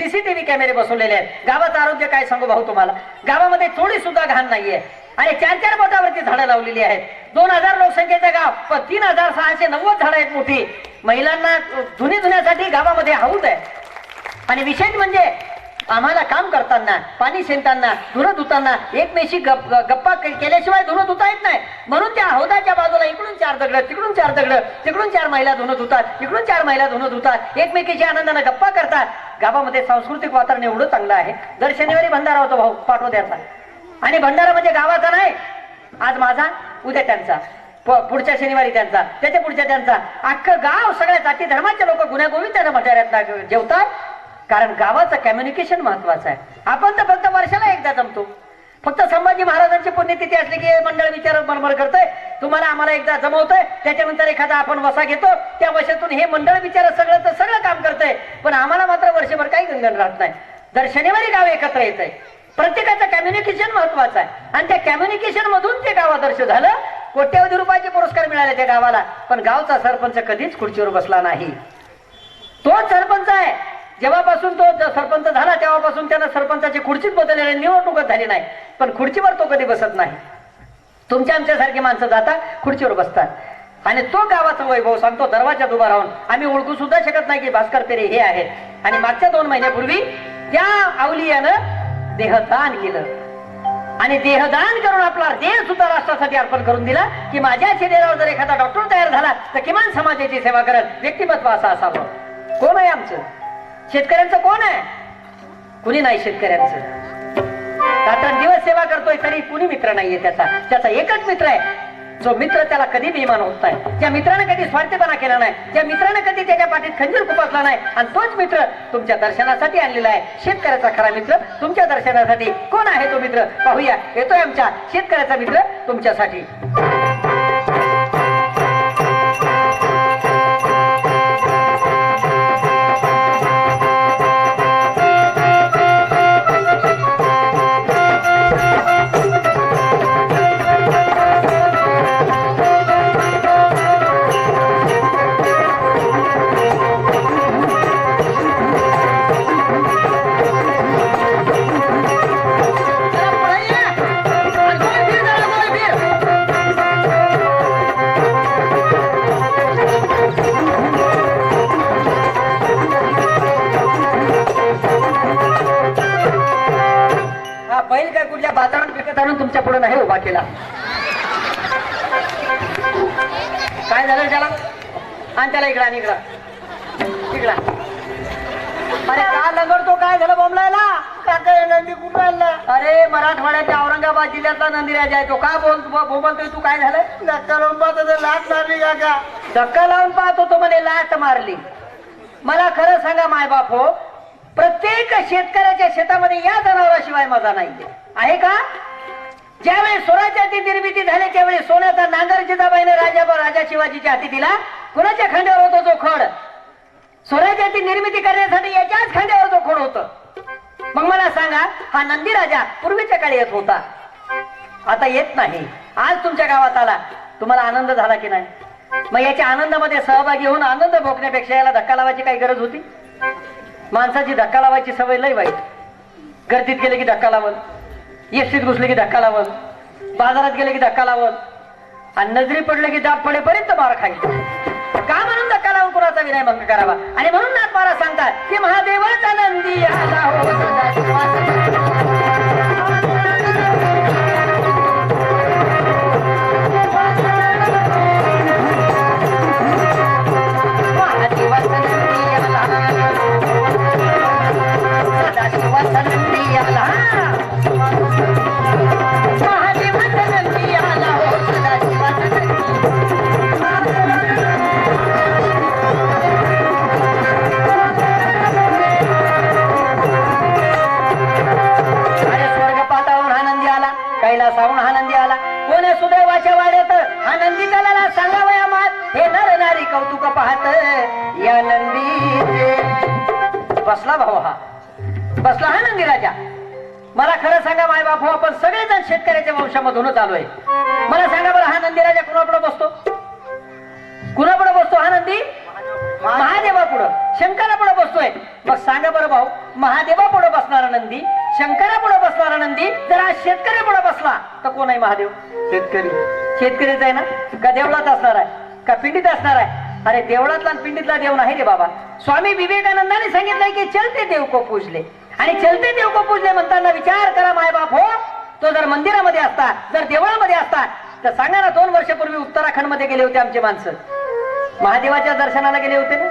CCTV कॅमेरे बसवलेले आहेत. गावाचं आरोग्य काय सांगू भाऊ तुम्हाला? गावामध्ये थोडी सुद्धा घाण नाहीये. आणि चार चार बोटावरती झाडं लावलेली आहेत. दोन हजार लोकसंख्येचं गाव पण तीन हजार सहाशे नव्वद झाडं आहेत मोठी. महिलांना धुनी धुण्यासाठी गावामध्ये हौद आहे. आणि विशेष म्हणजे आम्हाला काम करताना पाणी शेणताना धुणं धुताना एकमेशी गप गप्पा केल्याशिवाय धुणं धुता येत नाही. म्हणून त्या हौदाच्या बाजूला इकडून चार दगड तिकडून चार दगड तिकडून चार महिला धुणं धुतात इकडून चार महिला धुणं धुतात. एकमेकीच्या आनंदाने गप्पा करतात. गावामध्ये सांस्कृतिक वातावरण एवढं चांगलं आहे. दर शनिवारी भंडारा होतो भाऊ पाठवद्याचा आणि भंडारा म्हणजे गावाचा नाही आज माझा उद्या त्यांचा. प- पुढच्या शनिवारी त्यांचा. त्याच्या पुढच्या त्यांचा. अख्खं गाव सगळ्या जाती धर्माचे लोक गुन्ह्यागोविंदाने भंडाऱ्यात जेवतात. कारण गावाचं कम्युनिकेशन महत्वाचं आहे. आपण तर फक्त वर्षाला एकदा जमतो. फक्त संभाजी महाराजांची पुण्यतिथी असली की मंडळ विचार मरमर करतोय. तुम्हाला आम्हाला एकदा जमवतोय. त्याच्यानंतर एखादा आपण वसा घेतो. त्या वर्षातून हे मंडळ विचार सगळं तर सगळं काम करतंय. पण आम्हाला मात्र वर्षभर काही गंगण राहत नाही. दर शनिवारी गाव एकत्र येत आहे प्रत्येकाचं कम्युनिकेशन महत्वाचं आहे. आणि त्या कम्युनिकेशन मधून ते गावादर्श झालं. कोट्यवधी रुपयाचे पुरस्कार मिळाले त्या गावाला. पण गावचा सरपंच कधीच खुर्चीवर बसला नाही. तोच सरपंच आहे. जेव्हापासून तो सरपंच झाला तेव्हापासून त्यानं सरपंचाची खुर्चीच बदललेली निवडणूकच झाली नाही. पण खुर्चीवर तो कधी बसत नाही. तुमच्या आमच्यासारखी माणसं जातात खुर्चीवर बसतात. आणि तो गावाचा वैभव सांगतो दरवाजात उभा राहून. आम्ही ओळखू सुद्धा शकत नाही की भास्कर पेरे हे आहेत. आणि मागच्या दोन महिन्यापूर्वी त्या अवलियानं देहदान केलं. आणि देहदान करून आपला देह सुद्धा राष्ट्रासाठी अर्पण करून दिला की माझ्या शरीरावर जर एखादा डॉक्टर तयार झाला तर किमान समाजाची सेवा करत व्यक्तिमत्व असं असावं. कोण आहे आमचं? शेतकऱ्यांचं कोण आहे? कुणी नाही शेतकऱ्यांचं. रात्र दिवस सेवा करतोय तरी कुणी मित्र नाहीये त्याचा. त्याचा एकच मित्र आहे. जो मित्र त्याला कधी बेमान होत नाही. त्या मित्रानं कधी स्वार्थीपणा केला नाही त्या मित्राने कधी त्याच्या पाठीत खंजीर खुपसला नाही आणि तोच मित्र तुमच्या दर्शनासाठी आणलेला आहे. शेतकऱ्याचा खरा मित्र तुमच्या दर्शनासाठी. कोण आहे तो मित्र? पाहूया. येतोय आमच्या शेतकऱ्याचा मित्र तुमच्यासाठी. झालं त्याला आणि त्याला इकडा आणि इकडा. इकडा. अरे का लगडतो काय झालं बोंबलायला? काका नंदी कुठं आणला अरे मराठवाड्याच्या औरंगाबाद जिल्ह्यातला नंदिराज आहे तो. काय बोल बोलतोय तू? काय झालं? धक्का लावून पाहतो तर लाट मारली काका धक्का लावून पाहतो तो म्हणे लाट मारली. मला खरं सांगा मायबाप हो प्रत्येक शेतकऱ्याच्या शेतामध्ये या जनावराशिवाय मजा नाही आहे का? ज्यावेळी स्वराज्याची निर्मिती झाली त्यावेळी सोन्याचा नांगर जिजाबाईने राजा राजा शिवाजीच्या हाती दिला कुणाच्या खांद्यावर होतो जो खड? स्वराज्याची निर्मिती करण्यासाठी याच्याच खांद्यावर जो खड होत. मग मला सांगा हा नंदी राजा पूर्वीच्या काळी येत होता. आता येत नाही. आज तुमच्या गावात आला. तुम्हाला आनंद झाला की नाही? मग याच्या आनंदामध्ये सहभागी होऊन आनंद भोगण्यापेक्षा याला धक्का लावायची काही गरज होती? माणसाची धक्का लावायची सवय लय वाईट. गर्दीत गेले की धक्का लावत एसटीत घुसले की धक्का लावल बाजारात गेले की धक्का लावल आणि नजरी पडले की दाब पडेपर्यंत मार खायचा. का म्हणून धक्का लावून कुणाचा विनय भंग करावा? आणि म्हणून नाथ महाराज सांगतात की महादेवाचा नंदी आला हो कौतुक पाहत या नंदीचे बसला भाऊ हा. बसला हा नंदी राजा. मला खरं सांगा माय बाप आपण सगळेजण शेतकऱ्याच्या वंशामधूनच आलोय. मला सांगा बरं हा नंदी राजा कुणापुढे बसतो? कुणापुढे बसतो हा नंदी? महादेवा पुढं शंकरा पुढे बसतोय. मग सांगा बरं भाऊ महादेवा पुढे बसणारा नंदी शंकरा पुढे बसणारा नंदी जर आज शेतकरी पुढे बसला. तर कोण आहे महादेव? शेतकरी. शेतकरीच आहे ना? का देवळात असणार आहे? का पिंडीत असणार आहे? अरे देवळातला पिंडीतला देव नाही रे बाबा. स्वामी विवेकानंदाने सांगितलंय की चलते देव को पूजले आणि चलते देव को पूजले म्हणताना विचार करा माय बाप हो. तो जर मंदिरामध्ये असता जर देवळामध्ये असता तर सांगा ना दोन वर्षापूर्वी उत्तराखंडमध्ये गेले होते आमचे माणसं. महादेवाच्या दर्शनाला गेले होते ना?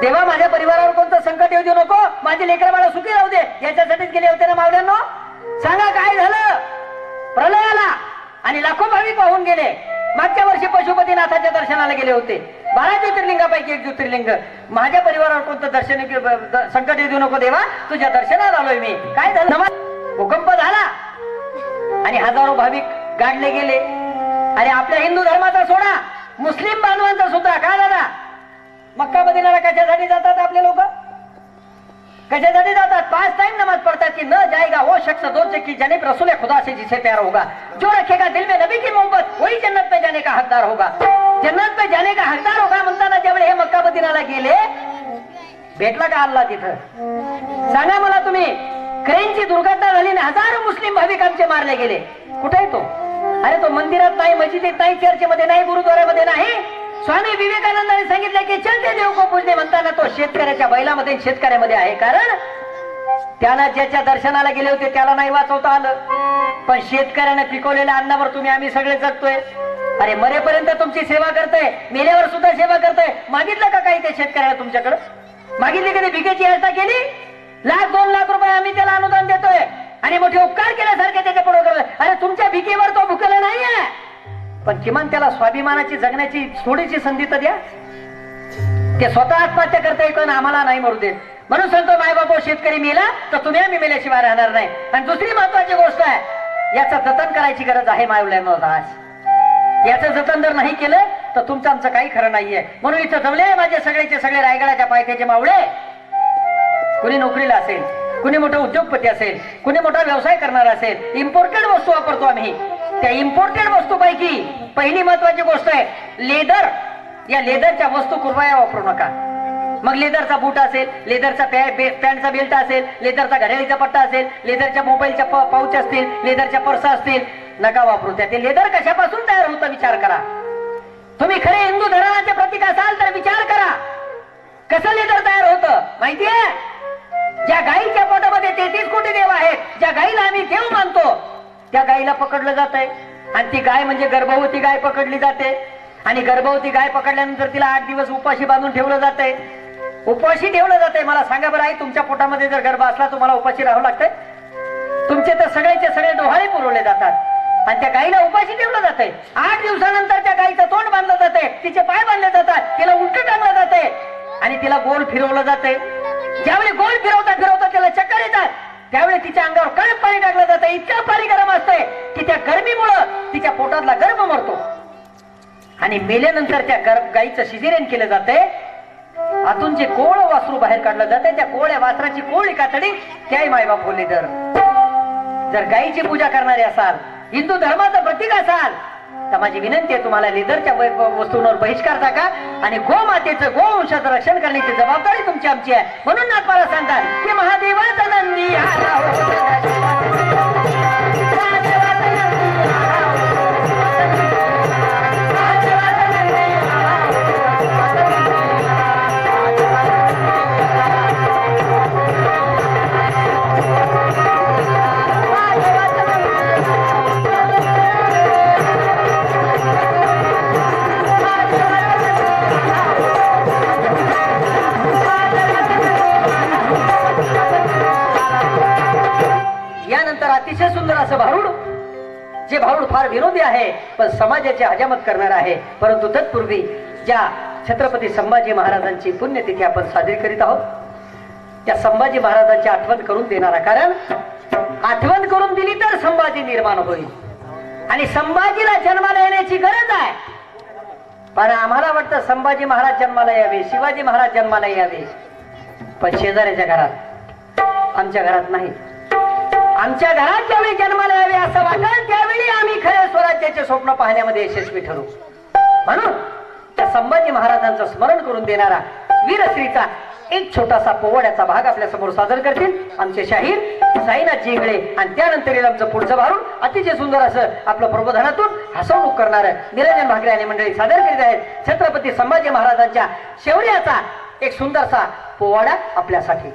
देवा माझ्या परिवारावर कोणतं संकट येऊ देऊ नको. माझे लेकरं बाळा सुखी राहू दे. याच्यासाठीच गेले होते ना मावळ्यांनो? सांगा काय झालं? प्रलयाला आणि लाखो भाविक वाहून गेले. मागच्या वर्षी पशुपतीनाथाच्या दर्शनाला गेले होते. बारा ज्योतिर्लिंगापैकी एक ज्योतिर्लिंग माझ्या परिवारावर कोणतं दर्शन संकट येऊ देऊ नको देवा तुझ्या दर्शनाला आलोय मी. काय झालं? भूकंप झाला. आणि हजारो भाविक गाडले गेले. आणि आपल्या हिंदू धर्माचा सोडा. मुस्लिम बांधवांचा सुद्धा. काय झाला मक्का मदिनाला कशासाठी जातात आपले लोक? कशासाठी जातात पाच टाइम नमाज पडतात कि न जाएगा वो शख्स दो की जनिब रसूल खुदा से जिसे प्यार होगा जो रखेगा दिल में नबी की मोहब्बत वही जन्नत में जाने का हकदार होगा। जन्नत में जाने का हकदार होगा म्हणताना ज्यावेळी हे मक्का मदिनाला गेले। भेटला का अल्ला तिथं। सांगा मला तुम्ही क्रेनची दुर्घटना झाली आणि हजारो मुस्लिम भाविक आमचे मारले गेले. कुठे तो? अरे तो मंदिरात नाही मस्जिदीत नाही चर्चेमध्ये नाही गुरुद्वारामध्ये नाही. स्वामी विवेकानंदाने सांगितलं की चलते देव को पूजने म्हणताना तो शेतकऱ्याच्या बैलामध्ये शेतकऱ्यामध्ये आहे. कारण त्याला ज्याच्या दर्शनाला गेले होते त्याला नाही वाचवता आलं. पण शेतकऱ्याने पिकवलेल्या अन्नावर तुम्ही आम्ही सगळे जगतोय. अरे मरेपर्यंत तुमची सेवा करतोय. मेल्यावर सुद्धा सेवा करतोय. मागितलं का काही ते शेतकऱ्याला तुमच्याकडं? मागितली कधी भिकेची व्यवस्था केली? लाख दोन लाख रुपये आम्ही त्याला अनुदान देतोय. आणि मोठे उपकार केल्यासारखे त्याच्या पुढे करतोय. अरे तुमच्या भिकेवर तो भुकला नाहीये. पण किमान त्याला स्वाभिमानाची जगण्याची थोडीशी संधी तर द्या. ते स्वतः आत्महत्या करताय पण आम्हाला नाही मरू देत. म्हणून सांगतो माय बाबा शेतकरी मेला तर तुम्ही आम्ही मेल्याशिवाय राहणार नाही. आणि दुसरी महत्वाची गोष्ट आहे याचं जतन करायची गरज आहे मायवल्यानं आज याचं जतन जर नाही केलं तर तुमचं आमचं काही खरं नाहीये. म्हणून इथं जमले माझे सगळेचे सगळे रायगडाच्या पायथ्याचे मावळे कुणी नोकरीला असेल कुणी मोठा उद्योगपती असेल कुणी मोठा व्यवसाय करणार असेल इम्पोर्टेड वस्तू वापरतो आम्ही. त्या इम्पोर्टेड वस्तूपैकी पहिली महत्वाची गोष्ट आहे लेदर या लेदरच्या वस्तू कुरवाया वापरू नका. मग लेदरचा बूट असेल लेदरचा पॅन्टचा बेल्ट असेल लेदरचा घड्याळीचा पट्टा असेल लेदरच्या मोबाईलच्या पाऊच असतील लेदरच्या पर्स असतील नका वापरू. त्या ते लेदर कशापासून तयार होतं विचार करा. तुम्ही खरे हिंदू धर्माचे प्रतीक असाल तर विचार करा. कसं लेदर तयार होतं माहितीये? ज्या गाईच्या पोटामध्ये तेहतीस कोटी देव आहेत ज्या गाईला आम्ही देव मानतो त्या गाईला पकडलं जात आहे आणि ती गाय म्हणजे गर्भवती गाय पकडली जाते. आणि गर्भवती गाय पकडल्यानंतर तिला आठ दिवस उपाशी बांधून ठेवलं जातंय उपाशी ठेवलं जाते. मला सांगा बरं आई तुमच्या पोटामध्ये जर गर्भ असला तुम्हाला उपाशी राहावं लागतंय? तुमचे तर सगळ्याचे सगळे डोहाळे पुरवले जातात. आणि त्या गाईला उपाशी ठेवलं जाते. आठ दिवसानंतर त्या गाईचं तोंड बांधलं जाते. तिचे पाय बांधले जातात. तिला उलट टांगलं जाते. आणि तिला गोल फिरवलं जाते. ज्यावेळी गोल फिरवता फिरवता त्याला चक्कर येतात. त्यावेळी तिच्या अंगावर कडक पाणी टाकलं जातं. इतकं पाणी गरम असतंय की त्या गरमीमुळं तिच्या पोटातला गर्भ मरतो. आणि मेल्यानंतर त्या गर्भ गाईचं शिजेरेन केलं जातंय. आतून जे कोळ वासरू बाहेर काढलं जाते त्या कोळ्या वासराची कोळी कातडी त्याही मायबाप बोलले तर जर गायीची पूजा करणारे असाल हिंदू धर्माचं प्रतीक असाल तर माझी विनंती आहे तुम्हाला लेदरच्या वस्तूंवर बहिष्कार टाका आणि गोमातेचं गोवंशाचं रक्षण करण्याची जबाबदारी तुमची आमची आहे. म्हणून नागपाला सांगतात की महादेवाचा नंदी आला यानंतर अतिशय सुंदर असं भारूड जे भारूड फार विरोधी आहे पण समाजाची हजामत करणार आहे. परंतु तत्पूर्वी ज्या छत्रपती संभाजी महाराजांची पुण्यतिथी आपण साजरी करीत आहोत त्या संभाजी महाराजांची आठवण करून देणारा कारण आठवण करून दिली तर संभाजी निर्माण होईल. आणि संभाजीला जन्माला येण्याची गरज आहे. पण आम्हाला वाटतं संभाजी महाराज जन्माला यावे शिवाजी महाराज जन्माला यावे. पण शेजाऱ्याच्या घरात आमच्या घरात नाही. आमच्या घरात ज्यावेळी जन्माला यावे असं वाटलं त्यावेळी आम्ही खऱ्या स्वराज्याचे स्वप्न पाहण्यामध्ये यशस्वी ठरू. म्हणून त्या संभाजी महाराजांचं स्मरण करून देणारा वीरश्रीचा एक छोटासा पोवाड्याचा भाग आपल्यासमोर सादर करतील. आमचे शाहीर साईनाथ जिंगळे आणि त्यानंतर येईल आमचं पुढचं भारून अतिशय सुंदर असं आपलं प्रबोधनातून हसवणूक करणार निरंजन भाकरे आणि मंडळी सादर करीत आहेत. छत्रपती संभाजी महाराजांच्या शौर्याचा एक सुंदरसा पोवाडा आपल्यासाठी.